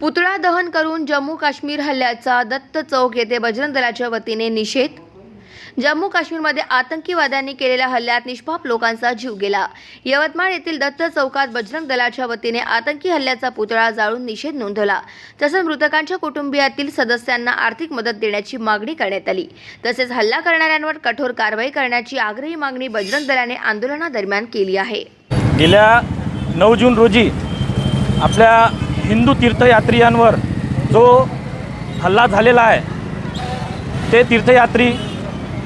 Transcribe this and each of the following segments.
पुतळा दहन करून जम्मू काश्मीर हल्ल्याचा दत्त चौक येथे बजरंग दलाच्या वतीने निषेध. जम्मू काश्मीरमध्ये आतंकीवाद्यांनी केलेल्या हल्ल्यात निष्पाप लोकांचा जीव गेला. यवतमाळ येथील दत्त चौकात बजरंग दलाच्या वतीने आतंकी हल्ल्याचा पुतळा जाळून निषेध नोंदवला. तसंच मृतकांच्या कुटुंबियातील सदस्यांना आर्थिक मदत देण्याची मागणी करण्यात आली. तसेच हल्ला करणाऱ्यांवर कठोर कारवाई करण्याची आग्रही मागणी बजरंग दलाने आंदोलनादरम्यान केली आहे. गेल्या नऊ जून रोजी आपल्या हिंदू तीर्थयात्रियांवर जो हल्ला झालेला आहे ते तीर्थयात्री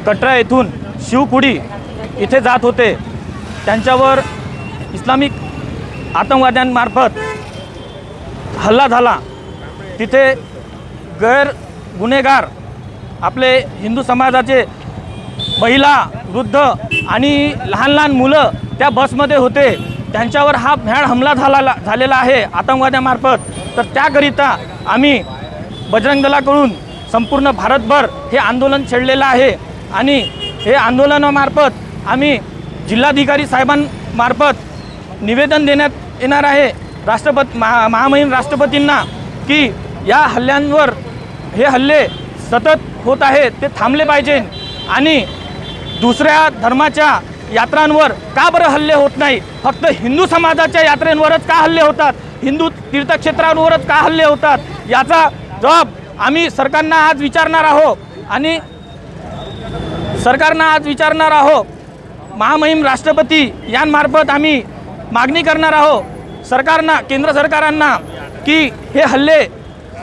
कटरा येथून शिवकुडी इथे जात होते. त्यांच्यावर इस्लामिक आतंकवाद्यांमार्फत हल्ला झाला. तिथे गैर गुन्हेगार आपले हिंदू समाजाचे महिला वृद्ध आणि लहान लहान मुलं त्या बसमध्ये होते. त्यांच्यावर हा भ्याड हमला झाला झालेला आहे आतंकवाद्यामार्फत. तर त्याकरिता आम्ही बजरंग दलाकडून संपूर्ण भारतभर हे आंदोलन छेडलेलं आहे. आणि हे आंदोलनामार्फत आम्ही जिल्हाधिकारी साहेबांमार्फत निवेदन देण्यात येणार आहे. राष्ट्रपती महा महामहिम राष्ट्रपतींना की या हल्ल्यांवर हे हल्ले सतत होत आहे ते थांबले पाहिजे आणि दुसऱ्या धर्माच्या यात्रांवर का बरं हल्ले होत नाही? फक्त हिंदू समाजाच्या यात्रेंवरच का हल्ले होतात? हिंदू तीर्थक्षेत्रांवरच का हल्ले होतात? याचा जबाब आम्ही सरकारना आज विचारणार आहो आणि सरकारनं आज विचारणार आहो महामहिम राष्ट्रपती यांमार्फत आम्ही मागणी करणार आहो सरकारना केंद्र सरकारांना की हे हल्ले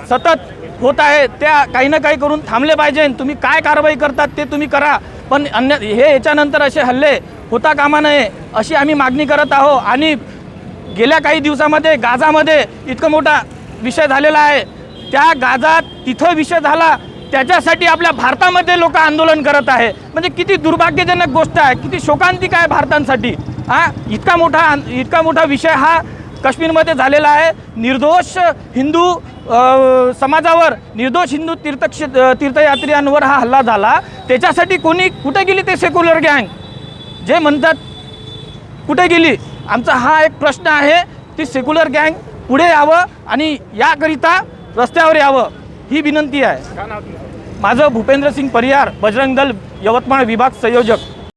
सतत होत आहे त्या काही ना काही करून थांबले पाहिजे. तुम्ही काय कारवाई करतात ते तुम्ही करा. पण अन्य हे याच्यानंतर असे हल्ले होता कामा नये अशी आम्ही मागणी करत आहो आणि गेल्या काही दिवसामध्ये गाजामध्ये इतकं मोठा विषय झालेला आहे. त्या गाजात तिथं विषय झाला त्याच्यासाठी आपल्या भारतामध्ये लोक आंदोलन करत आहे. म्हणजे किती दुर्भाग्यजनक गोष्ट आहे किती शोकांतिक आहे भारतांसाठी. हा इतका मोठा इतका मोठा विषय हा काश्मीरमध्ये झालेला आहे. निर्दोष हिंदू समाजावर निर्दोष हिंदू तीर्थक्षे तीर्थयात्रियांवर हा हल्ला झाला. त्याच्यासाठी कोणी कुठे गेली ते सेक्युलर गँग जे म्हणतात कुठे गेली? आमचा हा एक प्रश्न आहे ती सेक्युलर गँग पुढे यावं आणि याकरिता रस्त्यावर यावं ही विनंती आहे. माझं भूपेंद्र सिंग परिहार बजरंग दल यवतमाळ विभाग संयोजक.